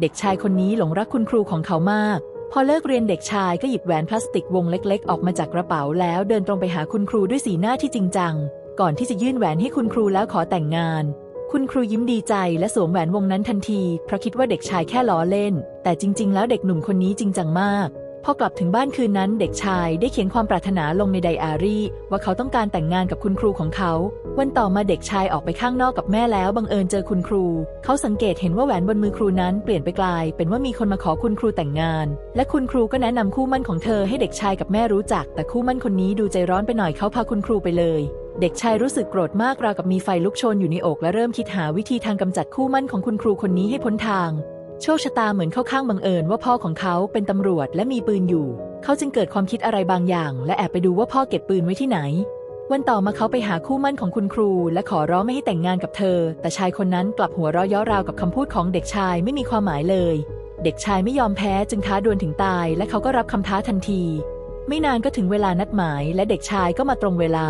เด็กชายคนนี้หลงรักคุณครูของเขามาก พอเลิกเรียนเด็กชายก็หยิบแหวนพลาสติกวงเล็ก ๆ ออกมาจากกระเป๋าแล้วเดินตรงไปหาคุณครูด้วยสีหน้าที่จริงจัง ก่อนที่จะยื่นแหวนให้คุณครูแล้วขอแต่งงาน คุณครูยิ้มดีใจและสวมแหวนวงนั้นทันที เพราะคิดว่าเด็กชายแค่ล้อเล่น แต่จริง ๆ แล้วเด็กหนุ่มคนนี้จริงจังมาก พอกลับถึงบ้านคืนนั้นเด็กชายได้เขียนความปรารถนาลงในไดอารี่ว่าเขาต้องการแต่งงานกับคุณครูของเขา วันต่อมาเด็กชายออกไปข้างนอกกับแม่แล้วบังเอิญเจอคุณครู เขาสังเกตเห็นว่าแหวนบนมือครูนั้นเปลี่ยนไปกลายเป็นว่ามีคนมาขอคุณครูแต่งงาน และคุณครูก็แนะนำคู่มั่นของเธอให้เด็กชายกับแม่รู้จัก แต่คู่มั่นคนนี้ดูใจร้อนไปหน่อยเขาพาคุณครูไปเลยเด็กชายรู้สึกโกรธมากราวกับมีไฟลุกโชนอยู่ในอกและเริ่มคิดหาวิธีทางกำจัดคู่มั่นของคุณครูคนนี้ให้พ้นทาง โชคชะตาเหมือนเข้าข้างบังเอิญว่าพ่อของเขาเป็นตำรวจและมีปืนอยู่ เขาจึงเกิดความคิดอะไรบางอย่าง และแอบไปดูว่าพ่อเก็บปืนไว้ที่ไหน วันต่อมาเขาไปหาคู่มั่นของคุณครู และขอร้องไม่ให้แต่งงานกับเธอ แต่ชายคนนั้นกลับหัวเราะเย้อราวกับคำพูดของเด็กชายไม่มีความหมายเลย เด็กชายไม่ยอมแพ้จึงท้าดวลถึงตาย และเขาก็รับคำท้าทันที ไม่นานก็ถึงเวลานัดหมาย และเด็กชายก็มาตรงเวลา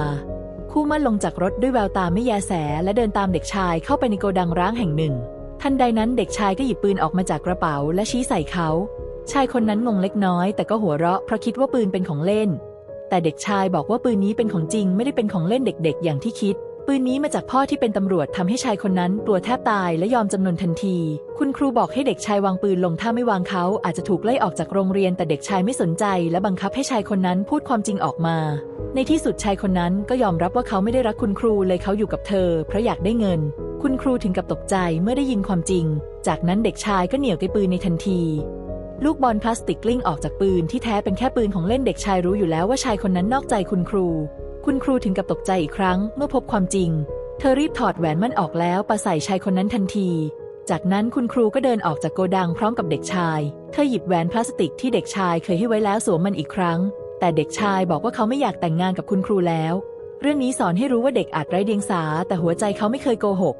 คู่มั่นลงจากรถด้วยแววตาไม่แยแส และเดินตามเด็กชายเข้าไปในโกดังร้างแห่งหนึ่ง ทันใดนั้นเด็กชายก็หยิบปืนออกมาจากกระเป๋าและชี้ใส่เขา ชายคนนั้นงงเล็กน้อยแต่ก็หัวเราะเพราะคิดว่าปืนเป็นของเล่น แต่เด็กชายบอกว่าปืนนี้เป็นของจริงไม่ได้เป็นของเล่นเด็กๆ อย่างที่คิด ปืนนี้มาจากพ่อที่เป็นตำรวจทำให้ชายคนนั้นกลัวแทบตายและยอมจำนนทันที คุณครูบอกให้เด็กชายวางปืนลงถ้าไม่วางเขาอาจจะถูกไล่ออกจากโรงเรียนแต่เด็กชายไม่สนใจ และบังคับให้ชายคนนั้นพูดความจริงออกมา ในที่สุดชายคนนั้นก็ยอมรับว่าเขาไม่ได้รักคุณครูเลยเขาอยู่กับเธอเพราะอยากได้เงิน คุณครูถึงกับตกใจเมื่อได้ยินความจริง จากนั้นเด็กชายก็เหนี่ยวไกปืนในทันที ลูกบอลพลาสติกกลิ้งออกจากปืนที่แท้เป็นแค่ปืนของเล่นเด็กชายรู้อยู่แล้วว่าชายคนนั้นนอกใจคุณครู คุณครูถึงกับตกใจอีกครั้งเมื่อพบความจริง เธอรีบถอดแหวนมั่นออกแล้วปาใส่ชายคนนั้นทันที จากนั้นคุณครูก็เดินออกจากโกดังพร้อมกับเด็กชาย เธอหยิบแหวนพลาสติกที่เด็กชายเคยให้ไว้แล้วสวมมันอีกครั้ง แต่เด็กชายบอกว่าเขาไม่อยากแต่งงานกับคุณครูแล้ว เรื่องนี้สอนให้รู้ว่าเด็กอาจไร้เดียงสา แต่หัวใจเขาไม่เคยโกหก